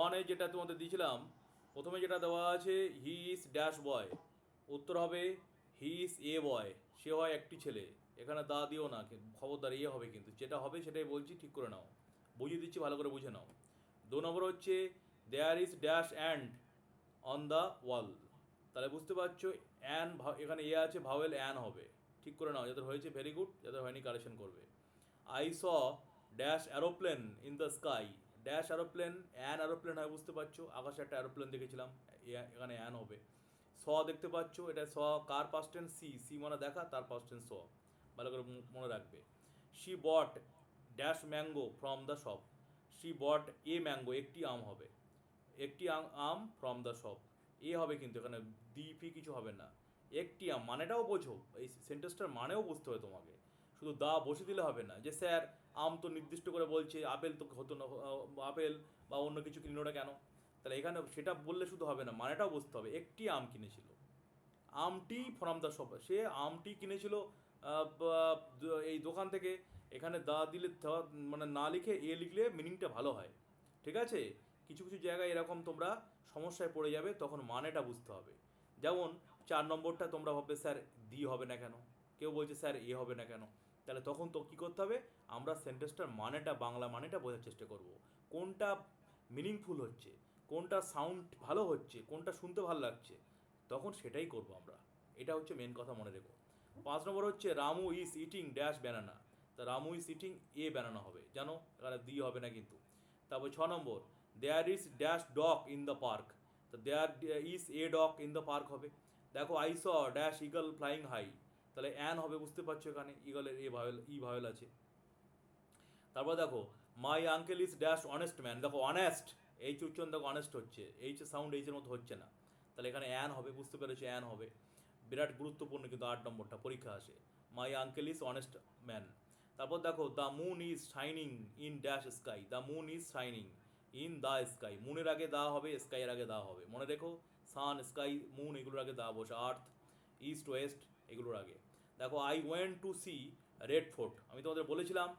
ওয়ানে যেটা তোমাদের দিয়েছিলাম, প্রথমে যেটা দেওয়া আছে হি ইজ ড্যাশ বয় উত্তর হবে হি ইজ এ বয় সে হয় একটি ছেলে। এখানে দা দিও না খবরদার ইয়ে হবে কিন্তু। যেটা হবে সেটাই বলছি, ঠিক করে নাও। বুঝিয়ে দিচ্ছি, ভালো করে বুঝে নাও। দু নম্বর হচ্ছে there is dash and on the wall তাহলে বুঝতে পারছ অ্যান এখানে এ আছে ভাওয়েল অ্যান হবে। ঠিক করে নাও, যাদের হয়েছে ভেরি গুড যাদের হয়নি কারেকশন করবে। I saw dash aeroplane in the sky dash aeroplane, an aeroplane হয় বুঝতে পারছ? আকাশে একটা অ্যারোপ্লেন দেখেছিলাম এখানে অ্যান হবে। স দেখতে পাচ্ছ, এটা স, কার পাস্টেন সি সি মানে দেখা, তার পাস্টেন স। ভালো করে মনে রাখবে। She bought dash mango from the shop she bought a mango একটি আম হবে। একটি আম- ফ্রম দ্য শপ এ হবে কিন্তু, এখানে দি কিছু হবে না। একটি আম, মানেটাও বোঝো। এই সেন্টেন্সটার মানেও বুঝতে হবে তোমাকে। শুধু দা বসে দিলে হবে না, যে স্যার আম তো নির্দিষ্ট করে বলছে, আপেল তো হতো না আপেল বা অন্য কিছু কিনলো না কেন? তাহলে এখানে সেটা বললে শুধু হবে না, মানেটাও বুঝতে হবে, একটি আম কিনেছিল। আমটি ফ্রম দ্য শপ সে আমটি কিনেছিল এই দোকান থেকে, এখানে দা দিলে মানে না লিখে, এ লিখলে মিনিংটা ভালো হয়, ঠিক আছে? কিছু কিছু জায়গায় এরকম তোমরা সমস্যায় পড়ে যাবে, তখন মানেটা বুঝতে হবে। যেমন, চার নম্বরটা তোমরা ভাববে, স্যার, দি হবে না কেন? কেউ বলছে, স্যার, এ হবে না কেন? তাহলে তখন তো কী করতে হবে? আমরা সেন্টেন্সটার মানেটা, বাংলা মানেটা বোঝার চেষ্টা করব। কোনটা মিনিংফুল হচ্ছে? কোনটা সাউন্ড ভালো হচ্ছে? কোনটা শুনতে ভালো লাগছে? তখন সেটাই করব আমরা। এটা হচ্ছে মেন কথা মনে রেখো। পাঁচ নম্বর হচ্ছে, Ramu is eating dash banana তা Ramu is eating a banana হবে। জানো? এখানে দি হবে না কিন্তু। তারপর ছ নম্বর there is dash dog in the park তো there is a dog in the park হবে। দেখো I saw dash eagle flying high তাহলে অ্যান হবে, বুঝতে পারছ এখানে? ইগলের এ ভাওয়েল ই ভাওয়েল আছে। তারপর দেখো my uncle is dash honest man দেখো অনেস্ট এইচ উচ্চারণ দেখো অনেস্ট হচ্ছে। এইচ সাউন্ড এইচের মতো হচ্ছে না। তাহলে এখানে অ্যান হবে, বুঝতে পেরেছ অ্যান হবে। বিরাট গুরুত্বপূর্ণ কিন্তু আট নম্বরটা, পরীক্ষা আসে। My uncle is honest man তারপর দেখো the moon is shining in dash sky the moon is shining in the sky মুনের আগে দা হবে স্কাইয়ের আগে দা হবে। মনে রেখো সান স্কাই মুন এগুলোর আগে দা বসে। আর্থ ইস্ট ওয়েস্ট এগুলোর আগে। দেখো I went to see red fort আমি তোমাদের বলেছিলাম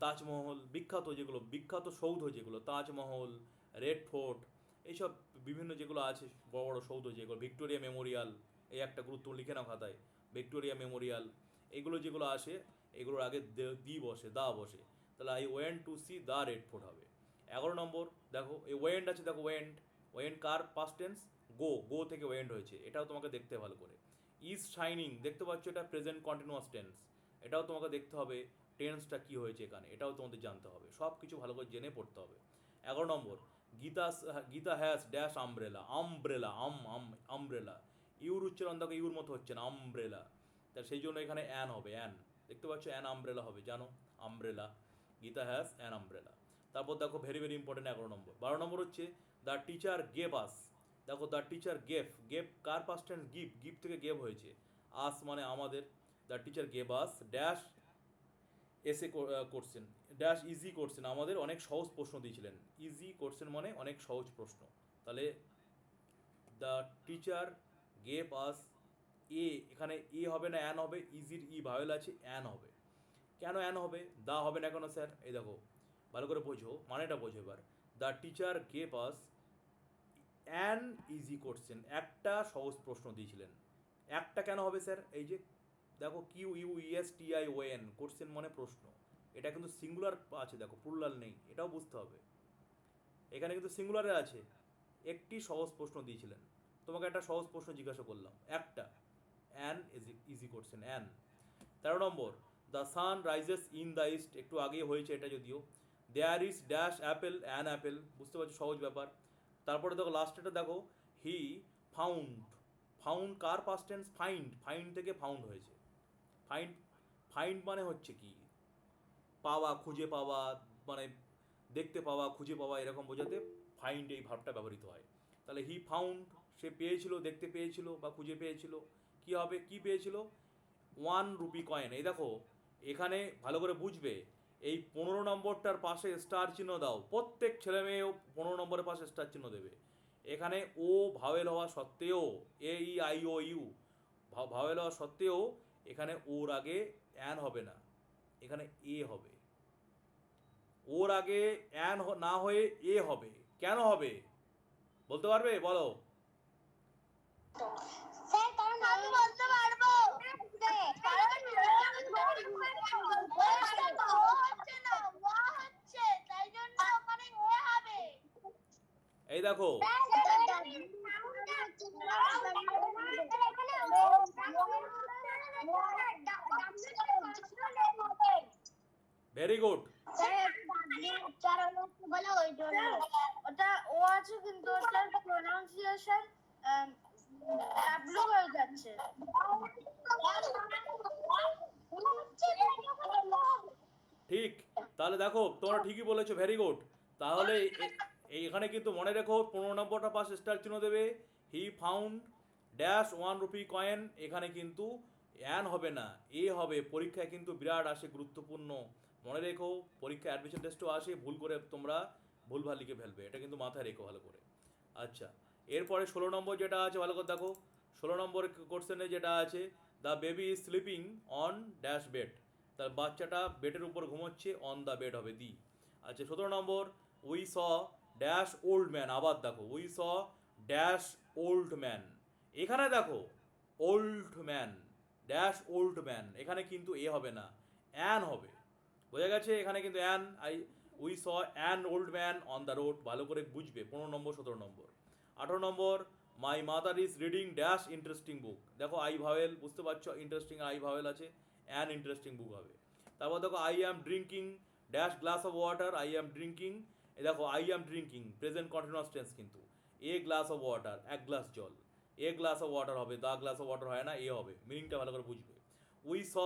তাজমহল, বিখ্যাত যেগুলো, বিখ্যাত সৌধ যেগুলো, তাজমহল রেড ফোর্ট এইসব বিভিন্ন যেগুলো আছে, বড় বড় সৌধ যেগুলো ভিক্টোরিয়া মেমোরিয়াল এই একটা গুরুত্ব লিখে নাও খাতায় ভিক্টোরিয়া মেমোরিয়াল এগুলো যেগুলো আসে, এগুলোর আগে দে- দি বসে, দা বসে। তাহলে I went to see the red fort হবে। এগারো নম্বর, দেখো, এই ওয়েন্ট আছে, দেখো ওয়েন্ট ওয়েন্ট কার পাস্ট টেন্স গো গো থেকে ওয়েন্ট হয়েছে, এটাও তোমাকে দেখতে ভালো করে। ইজ শাইনিং দেখতে পাচ্ছ এটা প্রেজেন্ট কন্টিনিউয়াস টেন্স এটাও তোমাকে দেখতে হবে টেন্সটা কি হয়েছে এখানে, এটাও তোমাদের জানতে হবে। সব কিছু ভালো করে জেনে পড়তে হবে। এগারো নম্বর, Gita Gita has dash umbrella umbrella um um umbrella your উচ্চারণ দেখো, ইউর মতো হচ্ছে না আমব্রেলা তা সেই জন্য এখানে অ্যান হবে অ্যান দেখতে পাচ্ছ অ্যান আমব্রেলা হবে, জানো? Umbrella Gita has an umbrella তারপর দেখো ভেরি ভেরি ইম্পর্টেন্ট এগারো নম্বর। বারো নম্বর হচ্ছে দ্য টিচার গেভ আস দেখো দ্য টিচার গেভ গেভ কার পাস্ট টেন্স গিভ গিভ থেকে গেভ হয়েছে। আস মানে আমাদের। The teacher gave us dash এসে করছেন ড্যাশ ইজি করছেন আমাদের অনেক সহজ প্রশ্ন দিয়েছিলেন। ইজি করছেন মানে অনেক সহজ প্রশ্ন। তাহলে the teacher gave us a এখানে এ হবে না অ্যান হবে। ইজির ই ভাওয়েল আছে অ্যান হবে। কেন অ্যান হবে? দা হবে না কেন স্যার এই দেখো, ভালো করে বোঝো, মানেটা বোঝো এবার। The teacher gave us an easy question একটা সহজ প্রশ্ন দিয়েছিলেন। একটা কেন হবে স্যার? এই যে, দেখো Q U E S T I O N question মানে প্রশ্ন। এটা কিন্তু সিঙ্গুলার আছে, দেখো প্লুরাল নেই, এটাও বুঝতে হবে। এখানে কিন্তু সিঙ্গুলারে আছে। একটি সহজ প্রশ্ন দিয়েছিলেন। তোমাকে একটা সহজ প্রশ্ন জিজ্ঞাসা করলাম। একটা an easy easy question an তেরো number the sun rises in the east একটু আগেই হয়েছে এটা যদিও। There is dash apple an apple বুঝতে পারছ? সহজ ব্যাপার। তারপরে দেখো লাস্টেটা দেখো হি ফাউন্ড ফাউন্ড কার পাস্ট টেন্স ফাইন্ড ফাইন্ড থেকে ফাউন্ড হয়েছে। ফাইন্ড ফাইন্ড মানে হচ্ছে কি? পাওয়া, খুঁজে পাওয়া মানে দেখতে পাওয়া, খুঁজে পাওয়া, এরকম বোঝাতে ফাইন্ড এই ভাবটা ব্যবহৃত হয়। তাহলে হি ফাউন্ড সে পেয়েছিল, দেখতে পেয়েছিল বা খুঁজে পেয়েছিল। কি হবে? কি পেয়েছিল? ওয়ান রুপি কয়েন এই দেখো, এখানে ভালো করে বুঝবে এই পনেরো নম্বরটার পাশে স্টার চিহ্ন দাও। প্রত্যেক ছেলে মেয়েও পনেরো নম্বরের পাশে স্টার চিহ্ন দেবে। এখানে ও ভাওয়েল হওয়া সত্ত্বেও A E I O U vowel হওয়া সত্ত্বেও এখানে ওর আগে অ্যান হবে না। এখানে এ হবে। ওর আগে অ্যান না হয়ে এ হবে। কেন হবে? বলতে পারবে? বলো। স্যার কারণ আমি বলতে পারব হচ্ছে না ওয়া হচ্ছে তাই জন্য ওখানে এ হবে এই দেখো। ভেরি গুড ওটা ও আছে কিন্তু ওটার প্রোনাউন্সিয়েশন হয়ে যাচ্ছে ঠিক তাহলে দেখো তোমরা ঠিকই বলেছ ভেরি গুড তাহলে এ- এই এখানে কিন্তু মনে রেখো পনেরো নম্বরটা পাশে স্টার চিহ্ন দেবে। He found dash one rupee coin এখানে কিন্তু অ্যান হবে না এ হবে। পরীক্ষায় কিন্তু বিরাট আসে, গুরুত্বপূর্ণ। মনে রেখো পরীক্ষা অ্যাডমিশন টেস্টও আসে, ভুল করে তোমরা ভুলভাল লিখে ফেলবে। এটা কিন্তু মাথায় রেখো ভালো করে। আচ্ছা এরপরে ষোলো নম্বর যেটা আছে, ভালো করে দেখো। ষোলো নম্বর কোশ্চেনে যেটা আছে the baby is sleeping on dash bed তার বাচ্চাটা বেডের উপর ঘুমোচ্ছে অন দ্য বেড হবে দি আচ্ছা সতেরো number we saw dash old man আবার দেখো we saw dash old man এখানে দেখো old man dash old man এখানে কিন্তু এ হবে না অ্যান হবে। বোঝা গেছে? এখানে কিন্তু an I we saw an old man on the road ভালো করে বুঝবে, পনেরো নম্বর, সতেরো নম্বর। আঠারো number my mother is reading dash interesting book দেখো আই ভাওয়েল, বুঝতে পারছ? ইন্টারেস্টিং আই ভাওয়েল আছে অ্যান ইন্টারেস্টিং বুক হবে। তারপর দেখো I am drinking dash glass of water I am drinking a দেখো I am drinking present continuous tense কিন্তু। A glass of water এক গ্লাস জল। এ গ্লাস অফ ওয়াটার হবে, দা glass of water হয় না এ হবে। মিনিংটা ভালো করে বুঝবে। We saw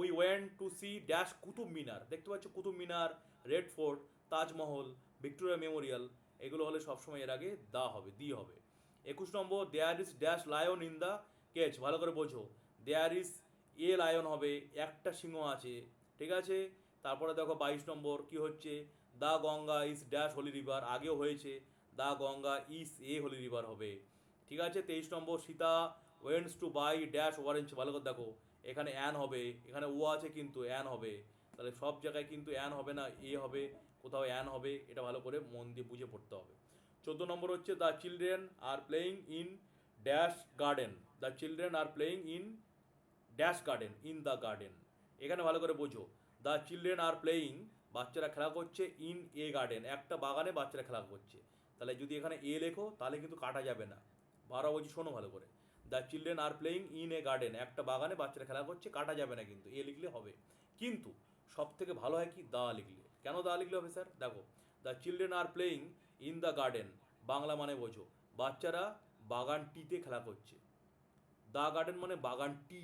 we went to see dash Qutub Minar দেখতে পাচ্ছ Qutub Minar Red Fort Taj Mahal Victoria Memorial এগুলো হলে সবসময় এর আগে দা হবে, দি হবে। একুশ number there is dash lion in the cage ভালো করে বোঝো। দেয়ার ইজ এ লায়ন হবে, একটা সিংহ আছে, ঠিক আছে? তারপরে দেখো বাইশ নম্বর, কি হচ্ছে? The Ganga is dash holy river, আগেও হয়েছে। The Ganga is a holy river হবে। ঠিক আছে, তেইশ number Sita went to buy dash orange ভালো করে দেখো। এখানে অ্যান হবে, এখানে ও আছে কিন্তু অ্যান হবে। তাহলে সব জায়গায় কিন্তু অ্যান হবে না, এ হবে, কোথাও অ্যান হবে, এটা ভালো করে মন দিয়ে বুঝে পড়তে হবে। চোদ্দ নম্বর হচ্ছে the children are playing in dash garden. The children are playing in dash garden, in the garden. এখানে ভালো করে বোঝো। দ্য চিলড্রেন আর প্লেয়িং বাচ্চারা খেলা করছে ইন এ গার্ডেন একটা বাগানে বাচ্চারা খেলা করছে। তাহলে যদি এখানে এ লেখো, তাহলে কিন্তু কাটা যাবে না। বারো বলছি শোনো ভালো করে। The children are playing in a garden একটা বাগানে বাচ্চারা খেলা করছে, কাটা যাবে না কিন্তু এ লিখলে হবে। কিন্তু সব থেকে ভালো হয় কি? দা লিখলে। কেন দা লিখলে হবে স্যার দেখো the children are playing in the garden Bangla মানে বোঝো। বাচ্চারা বাগানটিতে খেলা করছে। দা গার্ডেন মানে বাগানটি।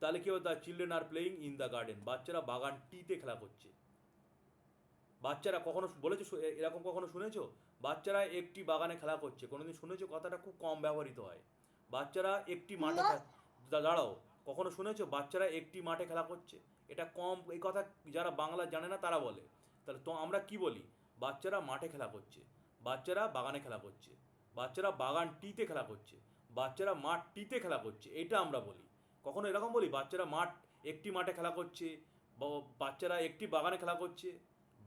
তাহলে কি হবে? The children are playing in the garden বাচ্চারা বাগানটিতে খেলা করছে। বাচ্চারা কখনো বলেছ এরকম কখনো শুনেছো? বাচ্চারা একটি বাগানে খেলা করছে। কোনোদিন শুনেছো? কথাটা খুব কম ব্যবহৃত হয়। বাচ্চারা একটি মাঠে দাঁড়াও কখনো শুনেছো? বাচ্চারা একটি মাঠে খেলা করছে। এটা কম এই কথা যারা বাংলা জানে না তারা বলে। তাহলে তো আমরা কি বলি? বাচ্চারা মাঠে খেলা করছে। বাচ্চারা বাগানে খেলা করছে। বাচ্চারা বাগান টিতে খেলা করছে। বাচ্চারা মাঠ টিতে খেলা করছে। এটা আমরা বলি। কখনো এরকম বলি? বাচ্চারা মাঠ একটি মাঠে খেলা করছে। বাচ্চারা একটি বাগানে খেলা করছে।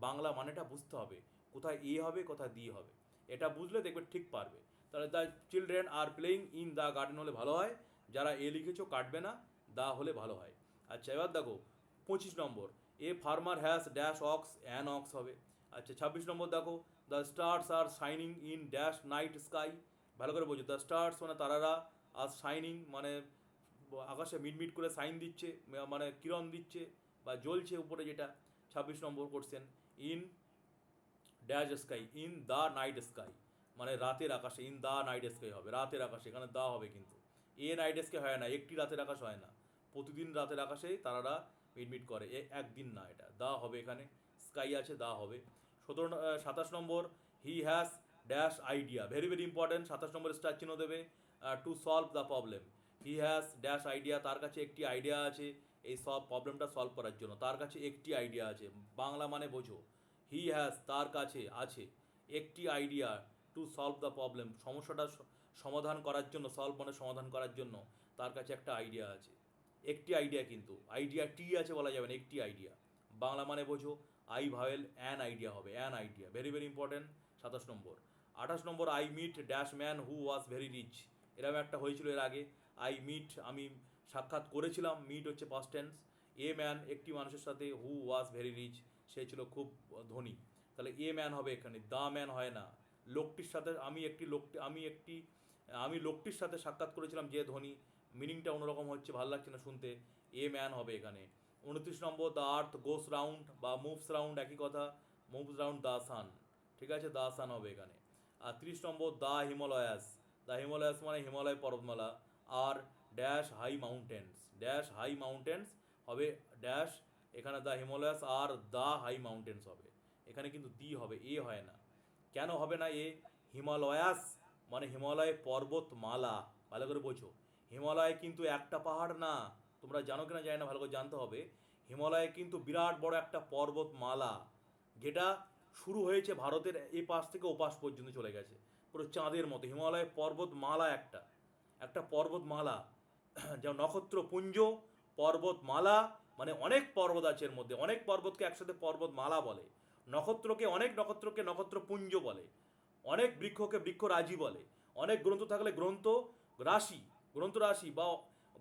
বাংলা মানেটা বুঝতে হবে, কোথায় এ হবে, কোথায় দি হবে। এটা বুঝলে দেখবে ঠিক পারবে। তাহলে the children are playing in the garden হলে ভালো হয়, যারা এ লিখেছো কাটবে না, দা হলে ভালো হয়। আচ্ছা এবার দেখো, পঁচিশ number, a farmer has dash ox an ox হবে। আচ্ছা ছাব্বিশ নম্বর দেখো, the stars are shining in dash night sky. ভালো করে বোঝো, দ্য স্টার্স মানে তারারা, আর শাইনিং মানে আকাশে মিটমিট করে সাইন দিচ্ছে মানে কিরণ দিচ্ছে, বা জ্বলছে উপরে যেটা। ছাব্বিশ number question in dash sky in the night sky মানে রাতের আকাশে ইন দ্য নাইট স্কাই হবে, রাতের আকাশে, এখানে দা হবে কিন্তু। এ নাইট স্কাই হয় না, একটি রাতের আকাশ হয় না। প্রতিদিন রাতের আকাশেই তারারা মিটমিট করে, এ একদিন না এটা। দা হবে এখানে স্কাই আছে দা হবে। সতেরো সাতাশ number he has dash idea very very important সাতাশ নম্বর স্টার চিহ্ন দেবে to solve the problem he has dash idea তার কাছে একটি আইডিয়া আছে এই সব প্রবলেমটা সলভ করার জন্য। তার কাছে একটি আইডিয়া আছে, বাংলা মানে বোঝো। হি হ্যাজ তার কাছে আছে। একটি idea to solve the problem সমস্যাটা সমাধান করার জন্য সলভ মানে সমাধান করার জন্য তার কাছে একটা আইডিয়া আছে। একটি আইডিয়া কিন্তু আইডিয়া টি আছে বলা যাবে না, একটি আইডিয়া বাংলা মানে বোঝো আই ভাওয়েল অ্যান আইডিয়া হবে an idea very very important সাতাশ নম্বর। আঠাশ number I meet dash man who was very rich এরকম একটা হয়েছিল এর আগে। আই মিট আমি সাক্ষাৎ করেছিলাম মিট হচ্ছে পাস্ট টেন্স এ ম্যান একটি মানুষের সাথে হু ওয়াজ ভেরি রিচ সে ছিল খুব ধনী। তাহলে এ ম্যান হবে এখানে দা ম্যান হয় না। লোকটির সাথে আমি একটি লোকটি আমি একটি, আমি লোকটির সাথে সাক্ষাৎ করেছিলাম যে ধনী। মিনিংটা অন্যরকম হচ্ছে, ভালো লাগছে না শুনতে। এ ম্যান হবে এখানে। উনত্রিশ number the earth goes round বা মুভস রাউন্ড একই কথা। মুভস রাউন্ড দ্য সান ঠিক আছে? দ্য সান হবে এখানে। আর ত্রিশ number the Himalayas the Himalayas মানে হিমালয় পর্বতমালা। Are dash high mountains dash high mountains হবে ড্যাশ এখানে the Himalayas are the high mountains হবে। এখানে কিন্তু দি হবে এ হয় না। কেন হবে না এ হিমালয়াস মানে হিমালয় পর্বতমালা, ভালো করে বোঝো। হিমালয় কিন্তু একটা পাহাড় না, তোমরা জানো কিনা জানি না, ভালো করে জানতে হবে। হিমালয় কিন্তু বিরাট বড় একটা পর্বতমালা। যেটা শুরু হয়েছে ভারতের এ পাশ থেকে ওপাশ পর্যন্ত চলে গেছে। পুরো চাঁদের মতো হিমালয় পর্বতমালা একটা। একটা পর্বতমালা। যেমন নক্ষত্রপুঞ্জ পর্বতমালা মানে অনেক পর্বত আছে এর মধ্যে। অনেক পর্বতকে একসাথে পর্বতমালা বলে। নক্ষত্রকে অনেক নক্ষত্রকে নক্ষত্রপুঞ্জ বলে। অনেক বৃক্ষকে বৃক্ষরাজি বলে। অনেক গ্রন্থ থাকলে গ্রন্থ রাশি গ্রন্থ রাশি বা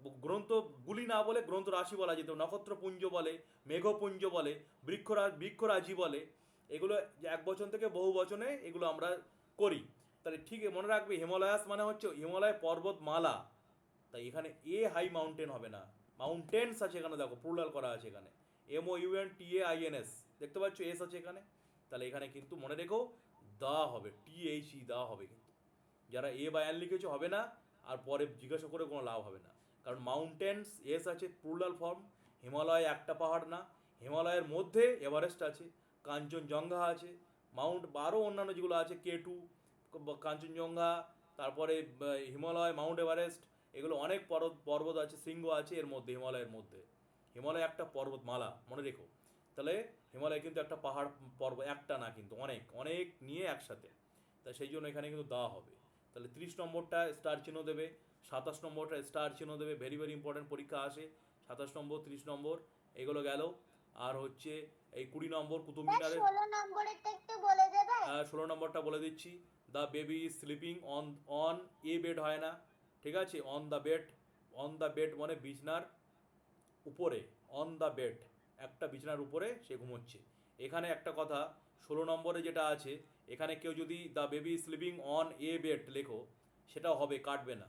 গ্রন্থগুলি না বলে গ্রন্থ রাশি বলা যেত। নক্ষত্রপুঞ্জ বলে মেঘপুঞ্জ বলে বৃক্ষরা বৃক্ষরাজি বলে। এগুলো এক বচন থেকে বহু বচনে এগুলো আমরা করি। তাহলে ঠিক মনে রাখবে, হিমালয়াস মানে হচ্ছে হিমালয় পর্বতমালা। তাই এখানে এ হাই মাউন্টেন হবে না। মাউন্টেন্স আছে এখানে, দেখো প্লুরাল করা আছে এখানে। M O U N T A I N S দেখতে পাচ্ছ এস আছে এখানে? তাহলে এখানে কিন্তু মনে রেখো, দা হবে টি এইচ ই দা হবে কিন্তু। যারা এ বা এন লিখেছো হবে না, আর পরে জিজ্ঞাসা করে কোনো লাভ হবে না। কারণ মাউন্টেন্স এস আছে প্লুরাল ফর্ম হিমালয় একটা পাহাড় না। হিমালয়ের মধ্যে এভারেস্ট আছে, কাঞ্চনজঙ্ঘা আছে মাউন্ট আরও অন্যান্য যেগুলো আছে কে টু কাঞ্চনজঙ্ঘা, তারপরে হিমালয় মাউন্ট এভারেস্ট এগুলো অনেক পর্বত পর্বত আছে শৃঙ্গ আছে এর মধ্যে হিমালয়ের মধ্যে। হিমালয় একটা পর্বতমালা মনে রেখো। তাহলে হিমালয় কিন্তু একটা পাহাড় পর্বত একটা না কিন্তু অনেক অনেক নিয়ে একসাথে। তা সেই জন্য এখানে কিন্তু দেওয়া হবে। তাহলে তিরিশ নম্বরটা স্টার চিহ্ন দেবে সাতাশ নম্বরটা স্টার চিহ্ন দেবে ভেরি ভেরি ইম্পর্টেন্ট পরীক্ষা আসে সাতাশ নম্বর তিরিশ নম্বর এগুলো গেল। আর হচ্ছে এই কুড়ি নম্বর কুতুব ষোলো বলে দেবে ষোলো নম্বরটা বলে দিচ্ছি। The baby is sleeping on on a bed হয় না। ঠিক আছে? On the bed on the bed মানে বিছনার উপরে অন দ্য বেড একটা বিছানার উপরে সে ঘুমোচ্ছে। এখানে একটা কথা, ষোলো নম্বরে যেটা আছে, এখানে কেউ যদি the baby sleeping on a bed লেখো, সেটাও হবে, কাটবে না।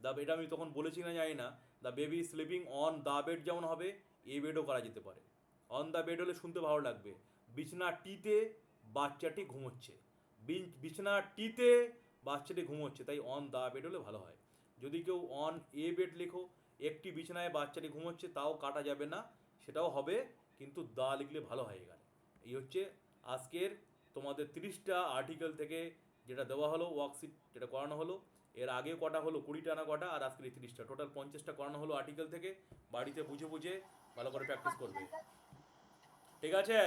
দ্য এটা আমি তখন বলেছি না জানি না the baby sleeping on the bed যেমন হবে এ বেডও করা যেতে পারে। অন দ্য বেড হলে শুনতে ভালো লাগবে, বিছনা টিতে বাচ্চাটি ঘুমোচ্ছে। বিন- বিছনা টিতে বাচ্চাটি ঘুমোচ্ছে, তাই অন দ্য বেড হলে ভালো হয়। যদি কেউ অন এ বেড লেখো, একটি বিছানায় বাচ্চাটি ঘুমোচ্ছে, তাও কাটা যাবে না, সেটাও হবে, কিন্তু দা লিখলে ভালো হয় এখানে। এই হচ্ছে আজকের তোমাদের তিরিশটা আর্টিকেল থেকে যেটা দেওয়া হলো ওয়ার্কশিট যেটা করানো হলো। এর আগে কটা হলো কুড়িটা না কটা, আর আজকের এই তিরিশটা। টোটাল পঞ্চাশটা করানো হলো আর্টিকেল থেকে, বাড়িতে বুঝে বুঝে ভালো করে প্র্যাকটিস করবে। ঠিক আছে?